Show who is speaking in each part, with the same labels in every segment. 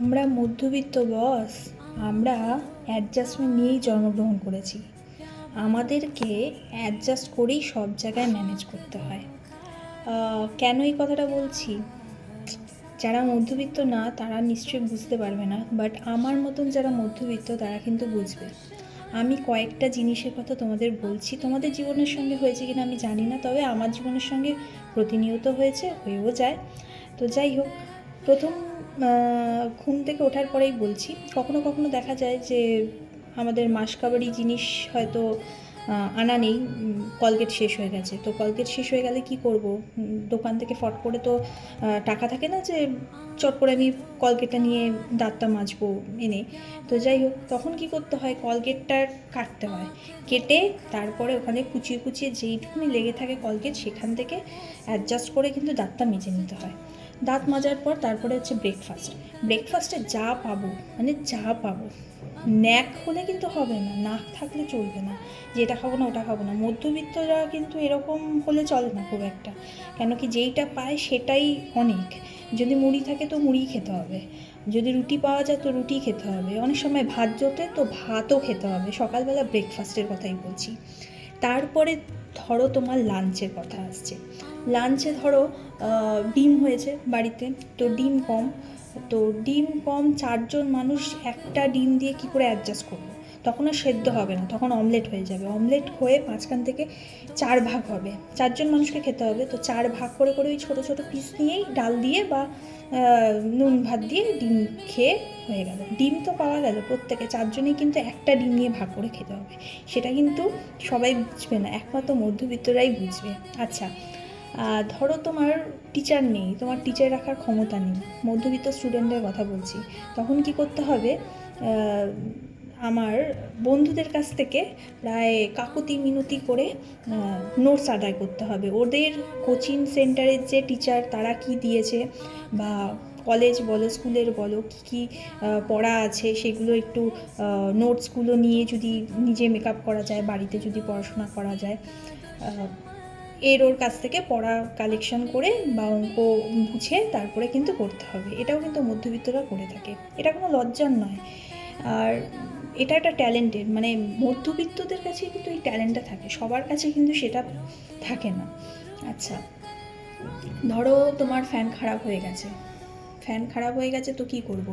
Speaker 1: আমরা মধ্যবিত্ত বস, আমরা অ্যাডজাস্টমেন্ট নিয়েই জন্মগ্রহণ করেছি। আমাদেরকে অ্যাডজাস্ট করেই সব জায়গায় ম্যানেজ করতে হয়। কেন এই কথাটা বলছি? যারা মধ্যবিত্ত না, তারা নিশ্চয়ই বুঝতে পারবে না বাট আমার মতন যারা মধ্যবিত্ত, তারা কিন্তু বুঝবে। আমি কয়েকটা জিনিসের কথা তোমাদের বলছি। তোমাদের জীবনের সঙ্গে হয়েছে কিনা আমি জানি না, তবে আমার জীবনের সঙ্গে প্রতিনিয়ত হয়েছে, হয়েও যায়। তো যাই হোক, প্রথম ঘুম থেকে ওঠার পরেই বলছি, কখনো কখনো দেখা যায় যে আমাদের মাসকাবারি জিনিস হয়তো আনা নেই কলগেট শেষ হয়ে গেছে। তো কলগেট শেষ হয়ে গেলে কি করব? দোকান থেকে ফট করে তো টাকা থাকে না যে চট করে আমি কলগেটটা নিয়ে দাঁতটা মাজবো এনে। তো যাই হোক, তখন কি করতে হয়? কলগেটটা কাটতে হয়। কেটে তারপরে ওখানে কুচিয়ে কুচিয়ে যেইটুকুনি লেগে থাকে কলগেট, সেখান থেকে অ্যাডজাস্ট করে কিন্তু দাঁতটা মেজে নিতে হয়। দাঁত মাজার পর তারপরে হচ্ছে ব্রেকফাস্ট ব্রেকফাস্টে যা পাবো মানে যা পাবো। ন্যাক হলে কিন্তু হবে না, নাক থাকলে চলবে না। যে এটা খাব না, ওটা খাব না। মধ্যবিত্তরা কিন্তু এরকম হলে চলে না খুব একটা। কেন কি যেইটা পায় সেটাই অনেক। যদি মুড়ি থাকে তো মুড়ি খেতে হবে। যদি রুটি পাওয়া যায় তো রুটি খেতে হবে। অনেক সময় ভাত জোটে তো ভাতও খেতে হবে। সকালবেলা ব্রেকফাস্টের কথাই বলছি। তারপরে ধরো তোমার লাঞ্চের কথা আসছে। লাঞ্চে ধরো ডিম হয়েছে বাড়িতে, তো ডিম কম, তো ডিম কম চারজন মানুষ একটা ডিম দিয়ে কি করে অ্যাডজাস্ট করব? তখন আর সেদ্ধ হবে না, তখন অমলেট হয়ে যাবে। অমলেট হয়ে মাঝখান থেকে চার ভাগ হবে। চারজন মানুষকে খেতে হবে, তো চার ভাগ করে করে ওই ছোটো ছোটো পিস নিয়েই ডাল দিয়ে বা নুন ভাত দিয়ে ডিম খেয়ে হয়ে গেল। ডিম তো পাওয়া গেল, প্রত্যেকে চারজনেই কিন্তু একটা ডিম নিয়ে ভাগ করে খেতে হবে। সেটা কিন্তু সবাই বুঝবে না, একমাত্র মধ্যবিত্তরাই বুঝবে। আচ্ছা ধরো তোমার টিচার নেই, তোমার টিচার রাখার ক্ষমতা নেই, মধ্যবিত্ত স্টুডেন্টের কথা বলছি। তখন কি করতে হবে? আমার বন্ধুদের কাছ থেকে প্রায় কাকুতি মিনতি করে নোটস আদায় করতে হবে। ওদের কোচিং সেন্টারের যে টিচার তারা কি দিয়েছে বা কলেজ বলো, স্কুলের বলো, কী কী পড়া আছে সেগুলো একটু নোটসগুলো নিয়ে যদি নিজে মেকআপ করা যায়, বাড়িতে যদি পড়াশোনা করা যায় এর ওর কাছ থেকে পড়া কালেকশন করে বা অঙ্ক বুঝে তারপরে কিন্তু করতে হবে। এটাও কিন্তু মধ্যবিত্তরা করে থাকে। এটা কোনো লজ্জার নয়। আর এটা একটা ট্যালেন্টেড মানে মধ্যবিত্তদের কাছে কিন্তু এই ট্যালেন্টটা থাকে, সবার কাছে কিন্তু সেটা থাকে না। আচ্ছা ধরো তোমার ফ্যান খারাপ হয়ে গেছে। ফ্যান খারাপ হয়ে গেছে তো কি করব।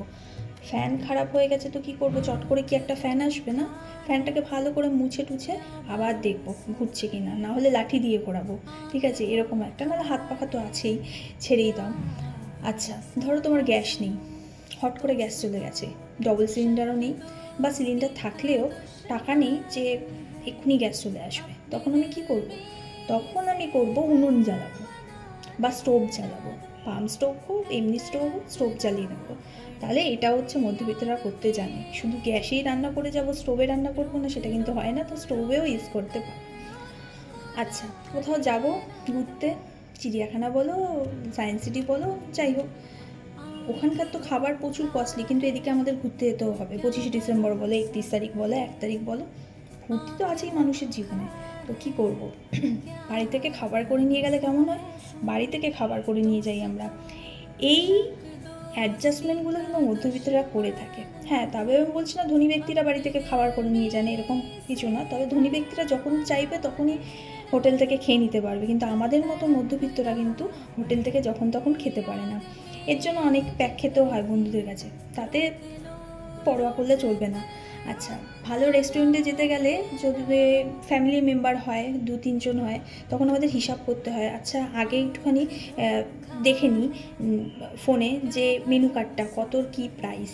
Speaker 1: ফ্যান খারাপ হয়ে গেছে তো কি করব? চট করে কি একটা ফ্যান আসবে না? ফ্যানটাকে ভালো করে মুছে টুছে আবার দেখব ঘুরছে কি না না হলে লাঠি দিয়ে করাবো ঠিক আছে, এরকম একটা নাহলে হাত পাখা তো আছেই, ছেড়েই দাও। আচ্ছা ধরো তোমার গ্যাস নেই, হট করে গ্যাস চলে গেছে। ডবল সিলিন্ডারও নেই বা সিলিন্ডার থাকলেও টাকা নেই যে এক্ষুনি গ্যাস চলে আসবে। তখন আমি কি করব? তখন আমি করব উনুন জ্বালাবো বা স্টোভ জ্বালাবো। পাম্প স্টোভ হোক, এমনি স্টোভ হোক স্টোভ জ্বালিয়ে নেব। তাহলে এটা হচ্ছে মধ্যবিত্তরা করতে জানে। শুধু গ্যাসেই রান্না করে যাব স্টোভে রান্না করব না, সেটা কিন্তু হয় না, তো স্টোভেও ইউজ করতে পারো। আচ্ছা কোথাও যাব, ঘুরতে, চিড়িয়াখানা বলো সায়েন্স সিটি বলো, যাই হোক। ওখানকার তো খাবার প্রচুর কস্টলি কিন্তু এদিকে আমাদের ঘুরতে যেতেও হবে। পঁচিশে ডিসেম্বর বলো, একত্রিশ তারিখ বলো, এক তারিখ বলো, ঘুরতে তো আছেই মানুষের জীবনে। তো কী করব? বাড়ি থেকে খাবার করে নিয়ে গেলে কেমন হয়? বাড়ি থেকে খাবার করে নিয়ে যাই আমরা। এই অ্যাডজাস্টমেন্টগুলো কিন্তু মধ্যবিত্তরা করে থাকে। হ্যাঁ তবে আমি বলছি না ধনী ব্যক্তিরা বাড়ি থেকে খাবার করে নিয়ে যান এরকম কিছু না। তবে ধনী ব্যক্তিরা যখন চাইবে তখনই হোটেল থেকে খেয়ে নিতে পারবে। কিন্তু আমাদের মতো মধ্যবিত্তরা কিন্তু হোটেল থেকে যখন তখন খেতে পারে না। এর জন্য অনেক প্যাক খেতেও হয় বন্ধুদের কাছে। তাতে পরোয়া করলে চলবে না। আচ্ছা ভালো রেস্টুরেন্টে যেতে গেলে যদি ফ্যামিলি মেম্বার হয়, দু তিনজন হয়, তখন আমাদের হিসাব করতে হয়। আচ্ছা আগে একটুখানি দেখে নিই ফোনে যে মেনু কার্ডটা কত কি প্রাইস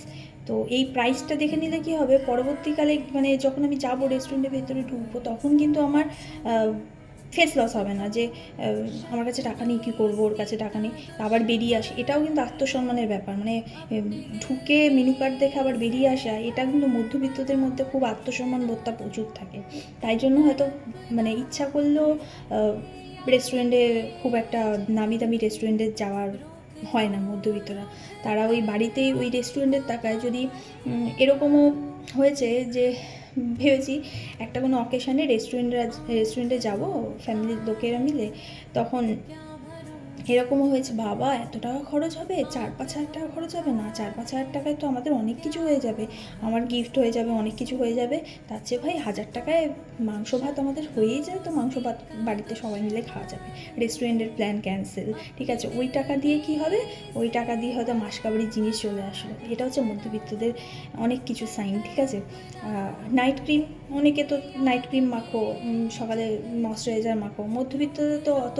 Speaker 1: তো এই প্রাইসটা দেখে নিলে কি হবে? পরবর্তীকালে মানে যখন আমি যাব রেস্টুরেন্টের ভেতরে ঢুকবো, তখন কিন্তু আমার ফেস লস হবে না যে আমার কাছে টাকা নেই, কী করব, ওর কাছে টাকা নেই, আবার বেরিয়ে আসে। এটাও কিন্তু আত্মসম্মানের ব্যাপার। মানে ঢুকে মেনু কার্ড দেখে আবার বেরিয়ে আসা, এটা কিন্তু মধ্যবিত্তদের মধ্যে খুব আত্মসম্মান বোধটা প্রচুর থাকে। তাই জন্য হয়তো মানে ইচ্ছা করলেও রেস্টুরেন্টে খুব একটা নামি দামি রেস্টুরেন্টে যাওয়ার হয় না মধ্যবিত্তরা। তারা ওই বাড়িতেই ওই রেস্টুরেন্টের টাকায় যদি এরকমও হয়েছে যে ভেবেছি একটা কোনো অকেশানে রেস্টুরেন্টে রেস্টুরেন্টে যাব ফ্যামিলির লোকেরা মিলে তখন এরকমও হয়েছে? বাবা, এত টাকা খরচ হবে? চার পাঁচ হাজার টাকা খরচ হবে? না, চার পাঁচ হাজার টাকায় তো আমাদের অনেক কিছু হয়ে যাবে। আমার গিফট হয়ে যাবে, অনেক কিছু হয়ে যাবে। তার চেয়ে ভাই, হাজার টাকায় মাংস ভাত আমাদের হয়েই যায় তো মাংস ভাত বাড়িতে সবাই মিলে খাওয়া যাবে। রেস্টুরেন্টের প্ল্যান ক্যান্সেল ঠিক আছে? ওই টাকা দিয়ে কি হবে? ওই টাকা দিয়ে হয়তো মাসকাবারির জিনিস চলে আসলো। এটা হচ্ছে মধ্যবিত্তদের অনেক কিছু সাইন ঠিক আছে? নাইট ক্রিম অনেকে তো নাইট ক্রিম মাখো সকালে ময়শ্চারাইজার মাখো। মধ্যবিত্তদের তো অত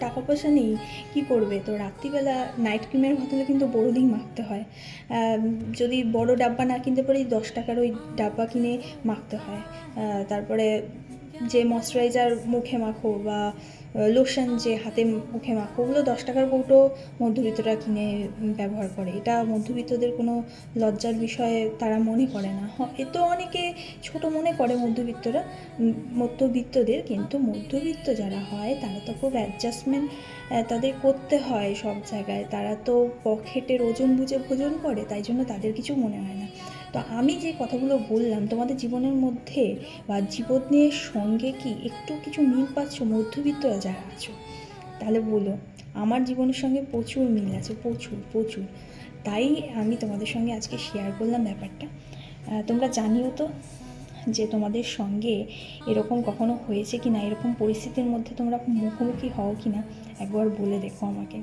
Speaker 1: টাকা পয়সা নেই। কি করবে? তো রাত্রিবেলা নাইট ক্রিমের বদলে কিন্তু বড়দিন মাখতে হয়। যদি বড় ডাব্বা না কিনতে পারি, দশ টাকার ওই ডাব্বা কিনে মাখতে হয়। তারপরে যে ময়শ্চারাইজার মুখে মাখো বা লোশন যে হাতে মুখে মাখো, ওগুলো দশ টাকার কৌটো মধ্যবিত্তরা কিনে ব্যবহার করে। এটা মধ্যবিত্তদের কোনো লজ্জার বিষয়ে তারা মনে করে না। এ তো অনেকে ছোট মনে করে মধ্যবিত্তরা মধ্যবিত্তদের, কিন্তু মধ্যবিত্ত যারা হয়, তারা তো খুব অ্যাডজাস্টমেন্ট তাদের করতে হয় সব জায়গায়। তারা তো পকেটের ওজন বুঝে ভোজন করে, তাই জন্য তাদের কিছু মনে হয় না। তো আমি যে কথাগুলো বললাম, তোমাদের জীবনের মধ্যে বা জীবনের সঙ্গে কি একটু কিছু মিল পাচ্ছ, মধ্যবিত্তরা যারা আছো? তাহলে বলো, আমার জীবনের সঙ্গে প্রচুর মিল আছে, প্রচুর প্রচুর। তাই আমি তোমাদের সঙ্গে আজকে শেয়ার করলাম ব্যাপারটা। তোমরা জানিও তো যে তোমাদের সঙ্গে এরকম কখনো হয়েছে কি না এরকম পরিস্থিতির মধ্যে তোমরা মুখোমুখি হও কি না একবার বলে দেখো আমাকে।